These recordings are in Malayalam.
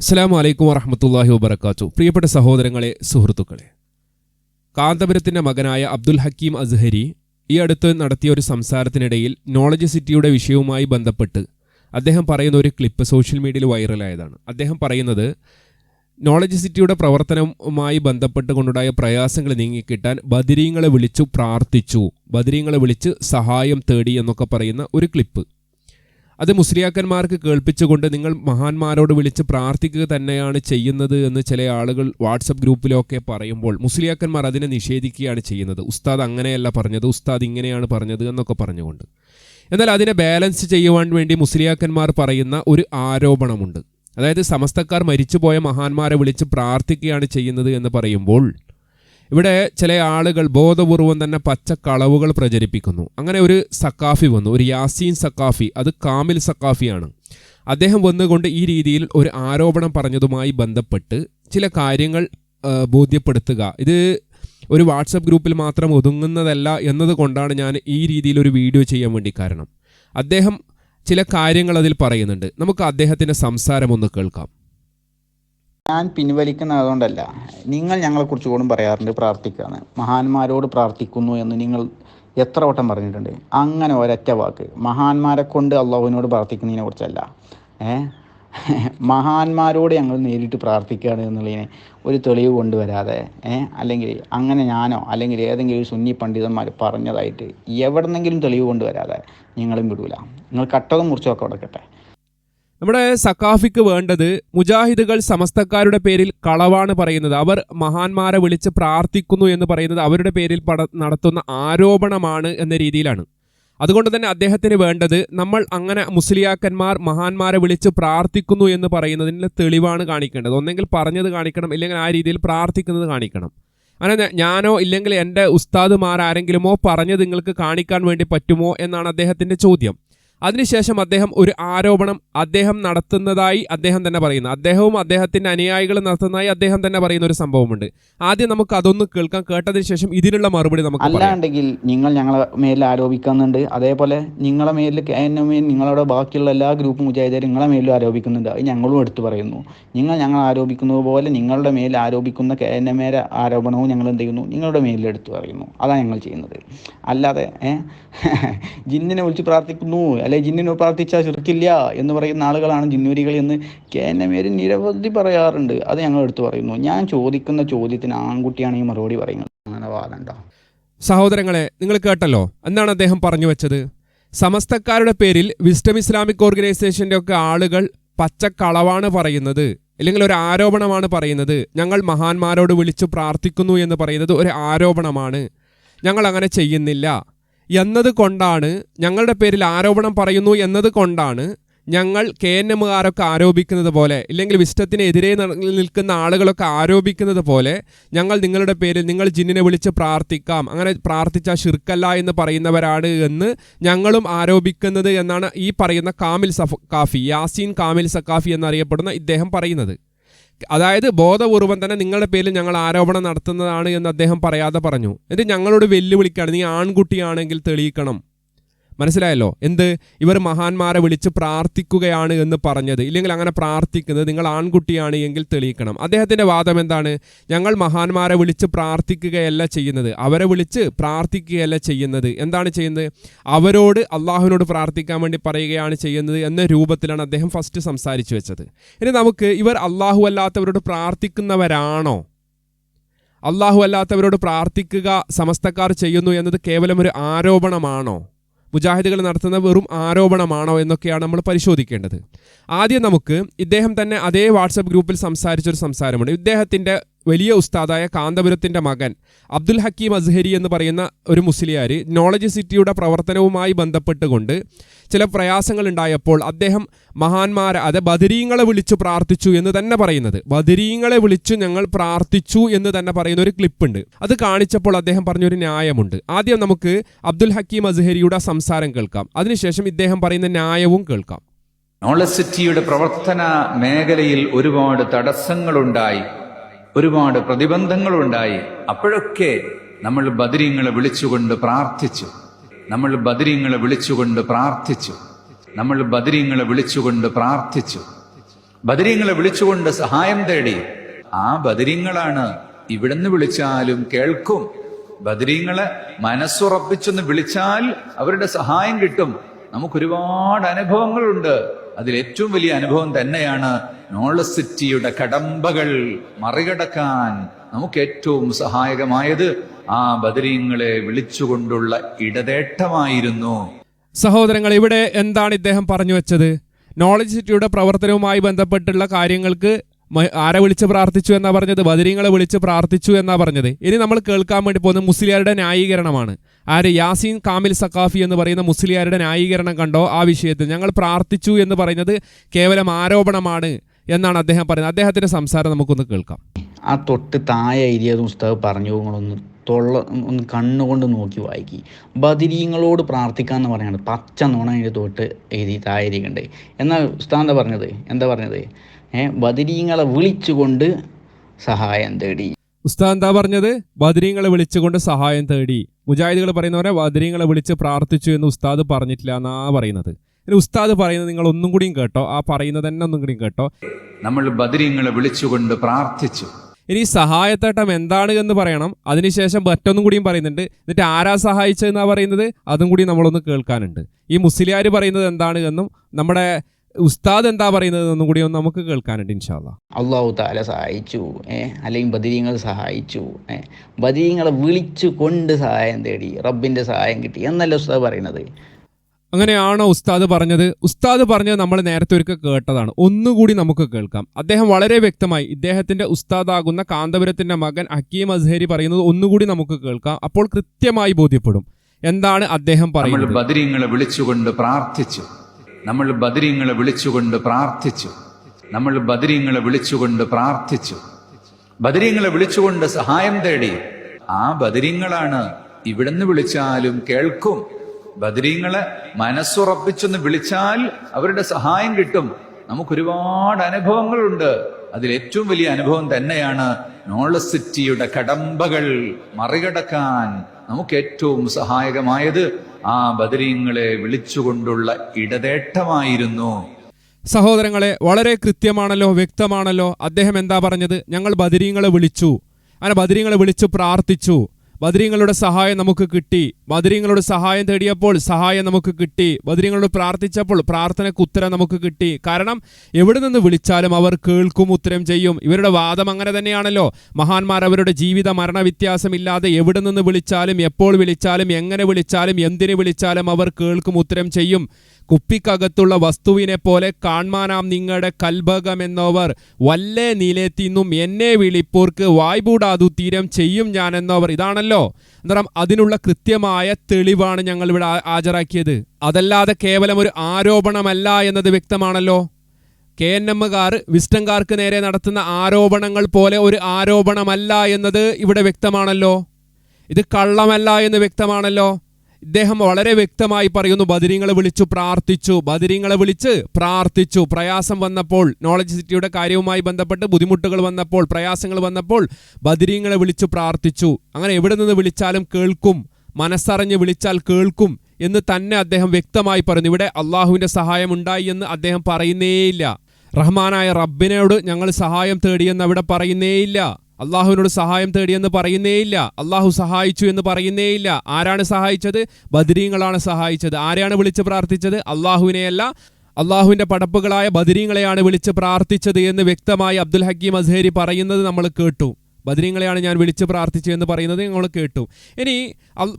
അസ്സാം വലൈക്കും വറഹമത്തല്ലാഹി വബർക്കാത്തു പ്രിയപ്പെട്ട സഹോദരങ്ങളെ സുഹൃത്തുക്കളെ. കാന്തപുരത്തിന്റെ മകനായ അബ്ദുൽ ഹക്കീം അസ്ഹരി ഈ അടുത്ത് നടത്തിയ ഒരു സംസാരത്തിനിടയിൽ നോളജ് സിറ്റിയുടെ വിഷയവുമായി ബന്ധപ്പെട്ട് അദ്ദേഹം പറയുന്ന ഒരു ക്ലിപ്പ് സോഷ്യൽ മീഡിയയിൽ വൈറലായതാണ് അദ്ദേഹം പറയുന്നത് നോളജ് സിറ്റിയുടെ പ്രവർത്തനവുമായി ബന്ധപ്പെട്ട് കൊണ്ടുണ്ടായ പ്രയാസങ്ങൾ നീങ്ങിക്കിട്ടാൻ ബദിരീങ്ങളെ വിളിച്ചു പ്രാർത്ഥിച്ചു. ബദിരീങ്ങളെ വിളിച്ച് സഹായം തേടി എന്നൊക്കെ പറയുന്ന ഒരു ക്ലിപ്പ് അത് മുസ്ലിയാക്കന്മാർക്ക് കേൾപ്പിച്ചുകൊണ്ട് നിങ്ങൾ മഹാന്മാരോട് വിളിച്ച് പ്രാർത്ഥിക്കുക തന്നെയാണ് ചെയ്യുന്നത് എന്ന് ചില ആളുകൾ വാട്സപ്പ് ഗ്രൂപ്പിലൊക്കെ പറയുമ്പോൾ മുസ്ലിയാക്കന്മാർ അതിനെ നിഷേധിക്കുകയാണ് ചെയ്യുന്നത്. ഉസ്താദ് അങ്ങനെയല്ല പറഞ്ഞത് ഉസ്താദ് ഇങ്ങനെയാണ് പറഞ്ഞത് എന്നൊക്കെ പറഞ്ഞുകൊണ്ട്. എന്നാൽ അതിനെ ബാലൻസ് ചെയ്യുവാൻ വേണ്ടി മുസ്ലിയാക്കന്മാർ പറയുന്ന ഒരു ആരോപണമുണ്ട്. അതായത് സമസ്തക്കാർ മരിച്ചുപോയ മഹാന്മാരെ വിളിച്ച് പ്രാർത്ഥിക്കുകയാണ് ചെയ്യുന്നത് എന്ന് പറയുമ്പോൾ ഇവിടെ ചില ആളുകൾ ബോധപൂർവം തന്നെ പച്ചക്കളവുകൾ പ്രചരിപ്പിക്കുന്നു. അങ്ങനെ ഒരു സക്കാഫി വന്നു ഒരു യാസീൻ സക്കാഫി അത് കാമിൽ സക്കാഫിയാണ് അദ്ദേഹം വന്നുകൊണ്ട് ഈ രീതിയിൽ ഒരു ആരോപണം പറഞ്ഞതുമായി ബന്ധപ്പെട്ട് ചില കാര്യങ്ങൾ ബോധ്യപ്പെടുത്തുക. ഇത് ഒരു വാട്സപ്പ് ഗ്രൂപ്പിൽ മാത്രം ഒതുങ്ങുന്നതല്ല എന്നതുകൊണ്ടാണ് ഞാൻ ഈ രീതിയിൽ ഒരു വീഡിയോ ചെയ്യാൻ വേണ്ടി കാരണം. അദ്ദേഹം ചില കാര്യങ്ങൾ അതിൽ പറയുന്നുണ്ട്. നമുക്ക് അദ്ദേഹത്തിന്റെ സംസാരം ഒന്ന് കേൾക്കാം. ഞാൻ പിൻവലിക്കുന്ന അതുകൊണ്ടല്ല നിങ്ങൾ ഞങ്ങളെക്കുറിച്ച് കൂടും പറയാറുണ്ട് പ്രാർത്ഥിക്കുകയാണ്. മഹാന്മാരോട് പ്രാർത്ഥിക്കുന്നു എന്ന് നിങ്ങൾ എത്ര വട്ടം പറഞ്ഞിട്ടുണ്ട്? അങ്ങനെ ഒരൊറ്റ വാക്ക്. മഹാന്മാരെ കൊണ്ട് അള്ളാഹുവിനോട് പ്രാർത്ഥിക്കുന്നതിനെ കുറിച്ചല്ല. ഏ? മഹാന്മാരോട് ഞങ്ങൾ നേരിട്ട് പ്രാർത്ഥിക്കുകയാണ് എന്നുള്ളതിനെ ഒരു തെളിവ് കൊണ്ടുവരാതെ അല്ലെങ്കിൽ അങ്ങനെ ഞാനോ അല്ലെങ്കിൽ ഏതെങ്കിലും സുന്നി പണ്ഡിതന്മാർ പറഞ്ഞതായിട്ട് എവിടെന്നെങ്കിലും തെളിവ് കൊണ്ടുവരാതെ നിങ്ങളും വിടൂല. നിങ്ങൾ കട്ടതും മുറിച്ചൊക്കെ കിടക്കട്ടെ നമ്മുടെ സക്കാഫിക്ക് വേണ്ടത് മുജാഹിദുകൾ സമസ്തക്കാരുടെ പേരിൽ കളവാണ് പറയുന്നത്. അവർ മഹാന്മാരെ വിളിച്ച് പ്രാർത്ഥിക്കുന്നു എന്ന് പറയുന്നത് അവരുടെ പേരിൽ നടത്തുന്ന ആരോപണമാണ് എന്ന രീതിയിലാണ്. അതുകൊണ്ട് തന്നെ അദ്ദേഹത്തിന് വേണ്ടത് നമ്മൾ അങ്ങനെ മുസ്ലിയാക്കന്മാർ മഹാന്മാരെ വിളിച്ച് പ്രാർത്ഥിക്കുന്നു എന്ന് പറയുന്നതിന് തെളിവാണ് കാണിക്കേണ്ടത്. ഒന്നെങ്കിൽ പറഞ്ഞത് കാണിക്കണം ഇല്ലെങ്കിൽ ആ രീതിയിൽ പ്രാർത്ഥിക്കുന്നത് കാണിക്കണം. അങ്ങനെ ഞാനോ ഇല്ലെങ്കിൽ എന്റെ ഉസ്താദുമാർ ആരെങ്കിലുമോ പറഞ്ഞത് നിങ്ങൾക്ക് കാണിക്കാൻ വേണ്ടി പറ്റുമോ എന്നാണ് അദ്ദേഹത്തിന്റെ ചോദ്യം. അതിനുശേഷം അദ്ദേഹം ഒരു ആരോപണം അദ്ദേഹം നടത്തുന്നതായി അദ്ദേഹം തന്നെ പറയുന്നു. അദ്ദേഹവും അദ്ദേഹത്തിന്റെ അനുയായികൾ നടത്തുന്നതായി അദ്ദേഹം തന്നെ പറയുന്ന ഒരു സംഭവമുണ്ട്. ആദ്യം നമുക്ക് അതൊന്ന് കേൾക്കാം. കേട്ടതിന് ശേഷം ഇതിനുള്ള മറുപടി നമുക്ക് അല്ലാണ്ടെങ്കിൽ നിങ്ങൾ ഞങ്ങളെ മേലിൽ ആരോപിക്കുന്നുണ്ട്. അതേപോലെ നിങ്ങളെ മേലിൽ കെ എൻ എം നിങ്ങളുടെ ബാക്കിയുള്ള എല്ലാ ഗ്രൂപ്പ് മുജാഹിദരും നിങ്ങളെ മേലും ആരോപിക്കുന്നുണ്ട്. അത് ഞങ്ങളും എടുത്തു പറയുന്നു. നിങ്ങൾ ഞങ്ങൾ ആരോപിക്കുന്നത് പോലെ നിങ്ങളുടെ മേലിൽ ആരോപിക്കുന്ന കെ എൻ എം ആരോപണവും ഞങ്ങൾ എന്ത് ചെയ്യുന്നു? നിങ്ങളുടെ മേലിൽ എടുത്തു പറയുന്നു. അതാണ് ഞങ്ങൾ ചെയ്യുന്നത്. അല്ലാതെ ജിന്നിനെ വിളിച്ച് പ്രാർത്ഥിക്കുന്നു. അല്ലെ ജിന്നിനു പ്രാർത്ഥിച്ചാൽ ചെറുക്കില്ല എന്ന് പറയുന്ന ആളുകളാണ് ജിന്നൂരികൾ എന്ന് കെ എൻ എമേര് നിരവധി പറയാറുണ്ട്. അത് ഞങ്ങൾ എടുത്തു പറയുന്നു. ഞാൻ ചോദിക്കുന്ന ചോദ്യത്തിന് ആൺകുട്ടിയാണ് ഈ മറുപടി പറയുന്നത്. അങ്ങനെ വാദണ്ട? സഹോദരങ്ങളെ നിങ്ങൾ കേട്ടല്ലോ. എന്താണ് അദ്ദേഹം പറഞ്ഞു വെച്ചത്? സമസ്തക്കാരുടെ പേരിൽ വിസ്റ്റം ഇസ്ലാമിക് ഓർഗനൈസേഷന്റെ ഒക്കെ ആളുകൾ പച്ചക്കളവാണ് പറയുന്നത്. അല്ലെങ്കിൽ ഒരു ആരോപണമാണ് പറയുന്നത്. ഞങ്ങൾ മഹാന്മാരോട് വിളിച്ചു പ്രാർത്ഥിക്കുന്നു എന്ന് പറയുന്നത് ഒരു ആരോപണമാണ്. ഞങ്ങൾ അങ്ങനെ ചെയ്യുന്നില്ല. എന്നത് കൊണ്ടാണ് ഞങ്ങളുടെ പേരിൽ ആരോപണം പറയുന്നു എന്നത് കൊണ്ടാണ് ഞങ്ങൾ കെ എൻ എമ്മുകാരൊക്കെ ആരോപിക്കുന്നത് പോലെ ഇല്ലെങ്കിൽ വിസ്റ്റത്തിനെതിരെ നിൽക്കുന്ന ആളുകളൊക്കെ ആരോപിക്കുന്നത് പോലെ ഞങ്ങൾ നിങ്ങളുടെ പേരിൽ നിങ്ങൾ ജിന്നിനെ വിളിച്ച് പ്രാർത്ഥിക്കാം. അങ്ങനെ പ്രാർത്ഥിച്ചാൽ ഷിർക്കല്ല എന്ന് പറയുന്നവരാണ് എന്ന് ഞങ്ങളും ആരോപിക്കുന്നത് എന്നാണ് ഈ പറയുന്ന കാമിൽ സഫ് കാഫി യാസീൻ കാമിൽ സക്കാഫി എന്നറിയപ്പെടുന്ന ഇദ്ദേഹം പറയുന്നത്. അതായത് ബോധപൂർവം തന്നെ നിങ്ങളുടെ പേരിൽ ഞങ്ങൾ ആരോപണം നടത്തുന്നതാണ് എന്ന് അദ്ദേഹം പറയാതെ പറഞ്ഞു. എന്നിട്ട് ഞങ്ങളോട് വെല്ലുവിളിക്കുകയാണ് നീ ആൺകുട്ടിയാണെങ്കിൽ തെളിയിക്കണം. മനസ്സിലായല്ലോ? എന്ത്? ഇവർ മഹാന്മാരെ വിളിച്ച് പ്രാർത്ഥിക്കുകയാണ് എന്ന് പറഞ്ഞത്. ഇല്ലെങ്കിൽ അങ്ങനെ പ്രാർത്ഥിക്കുന്നത് നിങ്ങൾ ആൺകുട്ടിയാണ് എങ്കിൽ തെളിയിക്കണം. അദ്ദേഹത്തിന്റെ വാദം എന്താണ്? ഞങ്ങൾ മഹാന്മാരെ വിളിച്ച് പ്രാർത്ഥിക്കുകയല്ല ചെയ്യുന്നത്. അവരെ വിളിച്ച് പ്രാർത്ഥിക്കുകയല്ല ചെയ്യുന്നത്. എന്താണ് ചെയ്യുന്നത്? അവരോട് അള്ളാഹുവിനോട് പ്രാർത്ഥിക്കാൻ വേണ്ടി പറയുകയാണ് ചെയ്യുന്നത് എന്ന രൂപത്തിലാണ് അദ്ദേഹം ഫസ്റ്റ് സംസാരിച്ചു വെച്ചത്. ഇനി നമുക്ക് ഇവർ അള്ളാഹു അല്ലാത്തവരോട് പ്രാർത്ഥിക്കുന്നവരാണോ? അള്ളാഹു അല്ലാത്തവരോട് പ്രാർത്ഥിക്കുക സമസ്തക്കാർ ചെയ്യുന്നു എന്നത് കേവലം ഒരു ആരോപണമാണോ? മുജാഹിദുകൾ നടത്തുന്ന വെറും ആരോപണമാണോ എന്നൊക്കെയാണ് നമ്മൾ പരിശോധിക്കേണ്ടത്. ആദ്യം നമുക്ക് ഇദ്ദേഹം തന്നെ അതേ വാട്സപ്പ് ഗ്രൂപ്പിൽ സംസാരിച്ചൊരു സംസാരമുണ്ട്. ഇദ്ദേഹത്തിന്റെ വലിയ ഉസ്താദായ കാന്തപുരത്തിന്റെ മകൻ അബ്ദുൽ ഹക്കീം അസ്ഹരി എന്ന് പറയുന്ന ഒരു മുസ്ലിയാർ നോളജ് സിറ്റിയുടെ പ്രവർത്തനവുമായി ബന്ധപ്പെട്ടുകൊണ്ട് ചില പ്രയാസങ്ങൾ ഉണ്ടായപ്പോൾ അദ്ദേഹം മഹാന്മാരെ അത് ബദരീങ്ങളെ വിളിച്ചു പ്രാർത്ഥിച്ചു എന്ന് തന്നെ പറയുന്നത്. ബദരീങ്ങളെ വിളിച്ചു ഞങ്ങൾ പ്രാർത്ഥിച്ചു എന്ന് തന്നെ പറയുന്ന ഒരു ക്ലിപ്പുണ്ട് അത് കാണിച്ചപ്പോൾ അദ്ദേഹം പറഞ്ഞൊരു ന്യായമുണ്ട്. ആദ്യം നമുക്ക് അബ്ദുൽ ഹക്കീം അസ്ഹരിയുടെ സംസാരം കേൾക്കാം. അതിനുശേഷം ഇദ്ദേഹം പറയുന്ന ന്യായവും കേൾക്കാം. നോളജ് സിറ്റിയുടെ പ്രവർത്തന മേഖലയിൽ ഒരുപാട് തടസ്സങ്ങളുണ്ടായി. ഒരുപാട് പ്രതിബന്ധങ്ങളുണ്ടായി. അപ്പോഴൊക്കെ നമ്മൾ ബദരീങ്ങളെ വിളിച്ചുകൊണ്ട് പ്രാർത്ഥിച്ചു. നമ്മൾ ബദരീങ്ങളെ വിളിച്ചുകൊണ്ട് പ്രാർത്ഥിച്ചു. നമ്മൾ ബദരീങ്ങളെ വിളിച്ചുകൊണ്ട് പ്രാർത്ഥിച്ചു. ബദരീങ്ങളെ വിളിച്ചുകൊണ്ട് സഹായം തേടി. ആ ബദരീങ്ങളാണ് ഇവിടുന്ന് വിളിച്ചാലും കേൾക്കും. ബദരീങ്ങളെ മനസ്സുറപ്പിച്ചൊന്ന് വിളിച്ചാൽ അവരുടെ സഹായം കിട്ടും. നമുക്കൊരുപാട് അനുഭവങ്ങളുണ്ട്. അതിൽ ഏറ്റവും വലിയ അനുഭവം തന്നെയാണ് നോളജ് സിറ്റിയുടെ കടമ്പകൾ മറികടക്കാൻ നമുക്ക് ഏറ്റവും സഹായകമായത് ആ ബദരീങ്ങളെ വിളിച്ചുകൊണ്ടുള്ള ഇടതേട്ടമായിരുന്നു. സഹോദരങ്ങൾ ഇവിടെ എന്താണ് ഇദ്ദേഹം പറഞ്ഞു വെച്ചത്? നോളജ് സിറ്റിയുടെ പ്രവർത്തനവുമായി ബന്ധപ്പെട്ടുള്ള കാര്യങ്ങൾക്ക് ആരെ വിളിച്ച് പ്രാർത്ഥിച്ചു എന്നാ പറഞ്ഞത്? ബദരീങ്ങളെ വിളിച്ച് പ്രാർത്ഥിച്ചു എന്നാ പറഞ്ഞത്? ഇനി നമ്മൾ കേൾക്കാൻ വേണ്ടി പോകുന്നത് മുസ്ലിയാരുടെ ന്യായീകരണമാണ്. ആര്? യാസീൻ കാമിൽ സഖാഫി എന്ന് പറയുന്ന മുസ്ലിയാരുടെ ന്യായീകരണം കണ്ടോ ആ വിഷയത്തിൽ? ഞങ്ങൾ പ്രാർത്ഥിച്ചു എന്ന് പറയുന്നത് കേവലം ആരോപണമാണ്. എന്നാണ് അദ്ദേഹം പറയുന്നത്. അദ്ദേഹത്തിന്റെ സംസാരം നമുക്കൊന്ന് കേൾക്കാം. ആ തൊട്ട് താഴെ എഴുതിയതും ഉസ്താദ് പറഞ്ഞു നിങ്ങളൊന്ന് തൊള്ള ഒന്ന് കണ്ണുകൊണ്ട് നോക്കി വായിക്കി. ബദിരീങ്ങളോട് പ്രാർത്ഥിക്കാന്ന് പറയാണ് പച്ച നുണ അതിന്റെ തൊട്ട് എഴുതി താഴെ എന്നാൽ ഉസ്താദ് എന്താ പറഞ്ഞത്? എന്താ പറഞ്ഞത്? ഏ ബദിരീങ്ങളെ വിളിച്ചുകൊണ്ട് സഹായം തേടി. ഉസ്താദ് എന്താ പറഞ്ഞത്? ബദരീങ്ങളെ വിളിച്ചുകൊണ്ട് സഹായം തേടി. മുജാഹിദുകൾ പറയുന്നവരെ ബദരീങ്ങളെ വിളിച്ച് പ്രാർത്ഥിച്ചു എന്ന് ഉസ്താദ് പറഞ്ഞിട്ടില്ല എന്നാ പറയുന്നത്. ഉസ്താദ് പറയുന്നത് നിങ്ങൾ ഒന്നും കൂടിയും കേട്ടോ ആ പറയുന്നത് തന്നെ ഒന്നും കൂടിയും കേട്ടോ. നമ്മൾ ബദരീങ്ങളെ വിളിച്ചുകൊണ്ട് പ്രാർത്ഥിച്ചു. ഇനി സഹായത്തേട്ടം എന്താണ് എന്ന് പറയണം. അതിനുശേഷം മറ്റൊന്നും കൂടിയും പറയുന്നുണ്ട്. എന്നിട്ട് ആരാ സഹായിച്ചതെന്നാ പറയുന്നത്? അതും കൂടി നമ്മളൊന്ന് കേൾക്കാനുണ്ട്. ഈ മുസ്ലിയാർ പറയുന്നത് എന്താണ് എന്നും നമ്മുടെ ഉസ്താദ് എന്താ പറയുന്നത് എന്നും കൂടി ഒന്ന് നമുക്ക് കേൾക്കാനുണ്ട് ഇൻഷാല്ല അള്ളാഹു താല സഹായിച്ചു ഏഹ് അല്ലെങ്കിൽ ബദിരിങ്ങൾ സഹായിച്ചു ഏഹ് ബദിരിങ്ങളെ വിളിച്ചു കൊണ്ട് സഹായം തേടി റബ്ബിന്റെ സഹായം കിട്ടി എന്നല്ല ഉസ്താദ് പറയുന്നത്. അങ്ങനെയാണോ ഉസ്താദ് പറഞ്ഞത്? ഉസ്താദ് പറഞ്ഞത് നമ്മൾ നേരത്തെ ഒരിക്കൽ കേട്ടതാണ്. ഒന്നുകൂടി നമുക്ക് കേൾക്കാം. അദ്ദേഹം വളരെ വ്യക്തമായി ഇദ്ദേഹത്തിന്റെ ഉസ്താദാകുന്ന കാന്തപുരത്തിന്റെ മകൻ ഹക്കീം അസ്ഹരി പറയുന്നത് ഒന്നുകൂടി നമുക്ക് കേൾക്കാം. അപ്പോൾ കൃത്യമായി ബോധ്യപ്പെടും. എന്താണ് അദ്ദേഹം നമ്മൾ പറയുന്നത്? ബദരീങ്ങളെ വിളിച്ചുകൊണ്ട് പ്രാർത്ഥിച്ചു. നമ്മൾ ബദരീങ്ങളെ വിളിച്ചുകൊണ്ട് പ്രാർത്ഥിച്ചു. നമ്മൾ ബദരീങ്ങളെ വിളിച്ചുകൊണ്ട് പ്രാർത്ഥിച്ചു. ബദരീങ്ങളെ വിളിച്ചുകൊണ്ട് സഹായം തേടി. ആ ബദരീങ്ങളാണ് ഇവിടുന്ന് വിളിച്ചാലും കേൾക്കും. ബദരീങ്ങളെ മനസ്സുറപ്പിച്ചൊന്ന് വിളിച്ചാൽ അവരുടെ സഹായം കിട്ടും. നമുക്കൊരുപാട് അനുഭവങ്ങളുണ്ട്. അതിൽ ഏറ്റവും വലിയ അനുഭവം തന്നെയാണ് നോളസിറ്റിയുടെ കടമ്പകൾ മറികടക്കാൻ നമുക്ക് ഏറ്റവും സഹായകമായത്. ആ ബദരീങ്ങളെ വിളിച്ചുകൊണ്ടുള്ള ഇടതേട്ടമായിരുന്നു. സഹോദരങ്ങളെ വളരെ കൃത്യമാണല്ലോ വ്യക്തമാണല്ലോ അദ്ദേഹം എന്താ പറഞ്ഞത്? ഞങ്ങൾ ബദരീങ്ങളെ വിളിച്ചു. അങ്ങനെ ബദരീങ്ങളെ വിളിച്ചു പ്രാർത്ഥിച്ചു. ബദരീങ്ങളുടെ സഹായം നമുക്ക് കിട്ടി. ബദരീങ്ങളുടെ സഹായം തേടിയപ്പോൾ സഹായം നമുക്ക് കിട്ടി. ബദരീങ്ങളോട് പ്രാർത്ഥിച്ചപ്പോൾ പ്രാർത്ഥനയ്ക്ക് ഉത്തരം നമുക്ക് കിട്ടി. കാരണം എവിടെ നിന്ന് വിളിച്ചാലും അവർ കേൾക്കും ഉത്തരം ചെയ്യും. ഇവരുടെ വാദം അങ്ങനെ തന്നെയാണല്ലോ. മഹാന്മാർ അവരുടെ ജീവിത മരണ വ്യത്യാസമില്ലാതെ എവിടെ നിന്ന് വിളിച്ചാലും എപ്പോൾ വിളിച്ചാലും എങ്ങനെ വിളിച്ചാലും എന്തിനു വിളിച്ചാലും അവർ കേൾക്കും ഉത്തരം ചെയ്യും. കുപ്പിക്കകത്തുള്ള വസ്തുവിനെ പോലെ കാൺമാനാം നിങ്ങളുടെ കൽഭകമെന്നവർ. വല്ലേ നീലേത്തിന്നും എന്നെ വിളിപ്പോർക്ക് വായ്പൂടാതു തീരം ചെയ്യും ഞാനെന്നവർ. ഇതാണല്ലോ. അന്നേരം അതിനുള്ള കൃത്യമായ തെളിവാണ് ഞങ്ങൾ ഇവിടെ ഹാജരാക്കിയത്. അതല്ലാതെ കേവലം ഒരു ആരോപണമല്ല എന്നത് വ്യക്തമാണല്ലോ. കെ എൻ എമ്മുകാർ വിസ്റ്റംകാർക്ക് നേരെ നടത്തുന്ന ആരോപണങ്ങൾ പോലെ ഒരു ആരോപണമല്ല എന്നത് ഇവിടെ വ്യക്തമാണല്ലോ. ഇത് കള്ളമല്ല എന്ന് വ്യക്തമാണല്ലോ. ഇദ്ദേഹം വളരെ വ്യക്തമായി പറയുന്നു ബദിരിങ്ങളെ വിളിച്ചു പ്രാർത്ഥിച്ചു. ബദിരിങ്ങളെ വിളിച്ച് പ്രാർത്ഥിച്ചു. പ്രയാസം വന്നപ്പോൾ നോളജ് സിറ്റിയുടെ കാര്യവുമായി ബന്ധപ്പെട്ട് ബുദ്ധിമുട്ടുകൾ വന്നപ്പോൾ പ്രയാസങ്ങൾ വന്നപ്പോൾ ബദിരിങ്ങളെ വിളിച്ചു പ്രാർത്ഥിച്ചു. അങ്ങനെ എവിടെ നിന്ന് വിളിച്ചാലും കേൾക്കും. മനസ്സറിഞ്ഞ് വിളിച്ചാൽ കേൾക്കും എന്ന് തന്നെ അദ്ദേഹം വ്യക്തമായി പറഞ്ഞു ഇവിടെ അള്ളാഹുവിന്റെ സഹായം ഉണ്ടായി എന്ന് അദ്ദേഹം പറയുന്നേയില്ല. റഹ്മാനായ റബ്ബിനോട് ഞങ്ങൾ സഹായം തേടിയെന്ന് അവിടെ പറയുന്നേയില്ല. അള്ളാഹുവിനോട് സഹായം തേടിയെന്ന് പറയുന്നേയില്ല അള്ളാഹു സഹായിച്ചു എന്ന് പറയുന്നേയില്ല ആരാണ് സഹായിച്ചത്? ബദരീങ്ങളാണ് സഹായിച്ചത്. ആരെയാണ് വിളിച്ച് പ്രാർത്ഥിച്ചത്? അള്ളാഹുവിനെയല്ല. അള്ളാഹുവിന്റെ പടപ്പുകളായ ബദരീങ്ങളെയാണ് വിളിച്ച് പ്രാർത്ഥിച്ചത് എന്ന് വ്യക്തമായി അബ്ദുൽ ഹക്കീം അസേരി പറയുന്നത് നമ്മൾ കേട്ടു. ബദരീങ്ങളെയാണ് ഞാൻ വിളിച്ച് പ്രാർത്ഥിച്ചു എന്ന് പറയുന്നത് ഞങ്ങൾ കേട്ടു. ഇനി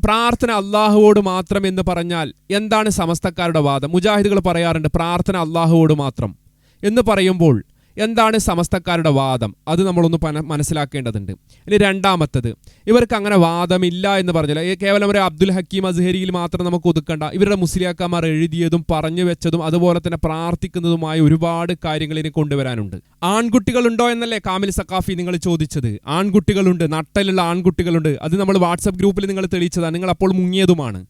പ്രാർത്ഥന അള്ളാഹുവോട് മാത്രം എന്ന് പറഞ്ഞാൽ എന്താണ് സമസ്തക്കാരുടെ വാദം? മുജാഹിദുകൾ പറയാറുണ്ട് പ്രാർത്ഥന അള്ളാഹുവോട് മാത്രം. എന്ന് പറയുമ്പോൾ എന്താണ് സമസ്തക്കാരുടെ വാദം? അത് നമ്മളൊന്ന് മനസ്സിലാക്കേണ്ടതുണ്ട്. ഇനി രണ്ടാമത്തത് ഇവർക്ക് അങ്ങനെ വാദമില്ല എന്ന് പറഞ്ഞാൽ കേവലം ഒരു അബ്ദുൽ ഹക്കീം അസ്ഹരിയിൽ മാത്രം നമുക്ക് ഒതുക്കണ്ട. ഇവരുടെ മുസ്ലിയാക്കന്മാർ എഴുതിയതും പറഞ്ഞു വെച്ചതും അതുപോലെ തന്നെ പ്രാർത്ഥിക്കുന്നതുമായ ഒരുപാട് കാര്യങ്ങൾ ഇനി കൊണ്ടുവരാനുണ്ട്. ആൺകുട്ടികളുണ്ടോ എന്നല്ലേ കാമിൽ സക്കാഫി നിങ്ങൾ ചോദിച്ചത്? ആൺകുട്ടികളുണ്ട് നട്ടലുള്ള ആൺകുട്ടികളുണ്ട്. അത് നമ്മൾ വാട്സപ്പ് ഗ്രൂപ്പിൽ നിങ്ങൾ തെളിയിച്ചതാണ്. നിങ്ങൾ അപ്പോൾ മുങ്ങിയതുമാണ്.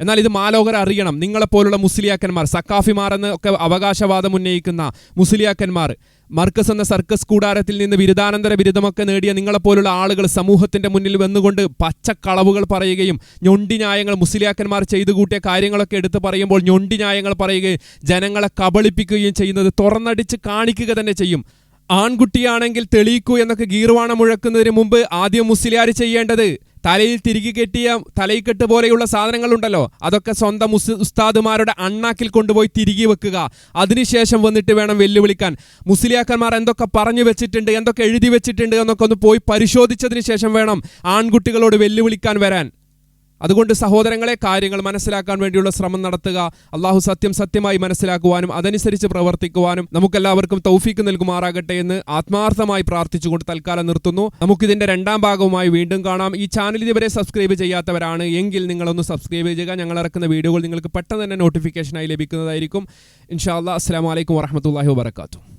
എന്നാൽ ഇത് മാലോകർ അറിയണം. നിങ്ങളെപ്പോലുള്ള മുസ്ലിയാക്കന്മാർ സക്കാഫിമാർ എന്ന് ഒക്കെ അവകാശവാദം ഉന്നയിക്കുന്ന മുസ്ലിയാക്കന്മാർ മർക്കസ് എന്ന സർക്കസ് കൂടാരത്തിൽ നിന്ന് ബിരുദാനന്തര ബിരുദമൊക്കെ നേടിയ നിങ്ങളെപ്പോലുള്ള ആളുകൾ സമൂഹത്തിന്റെ മുന്നിൽ വന്നുകൊണ്ട് പച്ചക്കളവുകൾ പറയുകയും ഞൊണ്ടി ന്യായങ്ങൾ മുസ്ലിയാക്കന്മാർ ചെയ്തു കൂട്ടിയ കാര്യങ്ങളൊക്കെ എടുത്ത് പറയുമ്പോൾ ഞൊണ്ടി ന്യായങ്ങൾ പറയുകയും ജനങ്ങളെ കബളിപ്പിക്കുകയും ചെയ്യുന്നത് തുറന്നടിച്ച് കാണിക്കുക തന്നെ ചെയ്യും. ആൺകുട്ടിയാണെങ്കിൽ തെളിയിക്കൂ എന്നൊക്കെ ഗീർവാണം മുഴക്കുന്നതിന് മുമ്പ് ആദ്യം മുസ്ലിയാർ ചെയ്യേണ്ടത് തലയിൽ തിരികെ കെട്ടിയ തലയിക്കെട്ട് പോലെയുള്ള സാധനങ്ങളുണ്ടല്ലോ. അതൊക്കെ സ്വന്തം ഉസ് ഉസ്താദുമാരുടെ അണ്ണാക്കിൽ കൊണ്ടുപോയി തിരികെ വെക്കുക. അതിനുശേഷം വന്നിട്ട് വേണം വെല്ലുവിളിക്കാൻ. മുസ്ലിയാക്കന്മാർ എന്തൊക്കെ പറഞ്ഞു വെച്ചിട്ടുണ്ട് എന്തൊക്കെ എഴുതി വെച്ചിട്ടുണ്ട് എന്നൊക്കെ ഒന്ന് പോയി പരിശോധിച്ചതിന് ശേഷം വേണം ആൺകുട്ടികളോട് വെല്ലുവിളിക്കാൻ വരാൻ. അതുകൊണ്ട് സഹോദരങ്ങളെ കാര്യങ്ങൾ മനസ്സിലാക്കാൻ വേണ്ടിയുള്ള ശ്രമം നടത്തുക അള്ളാഹു സത്യം സത്യമായി മനസ്സിലാക്കുവാനും അതനുസരിച്ച് പ്രവർത്തിക്കുവാനും നമുക്കെല്ലാവർക്കും തൗഫീക്ക് നൽകുമാറാകട്ടെ എന്ന് ആത്മാർത്ഥമായി പ്രാർത്ഥിച്ചുകൊണ്ട് തൽക്കാലം നിർത്തുന്നു. നമുക്കിതിന്റെ രണ്ടാം ഭാഗവുമായി വീണ്ടും കാണാം. ഈ ചാനൽ ഇതുവരെ സബ്സ്ക്രൈബ് ചെയ്യാത്തവരാണ് എങ്കിൽ നിങ്ങളൊന്ന് സബ്സ്ക്രൈബ് ചെയ്യുക. ഞങ്ങൾ ഇറക്കുന്ന വീഡിയോകൾ നിങ്ങൾക്ക് പെട്ടെന്ന് തന്നെ നോട്ടിഫിക്കേഷനായി ലഭിക്കുന്നതായിരിക്കും. ഇൻഷാ അല്ലാ അസ്സാം വലൈക്കും വറഹമത്തല്ലാഹി വാബർക്കാത്തു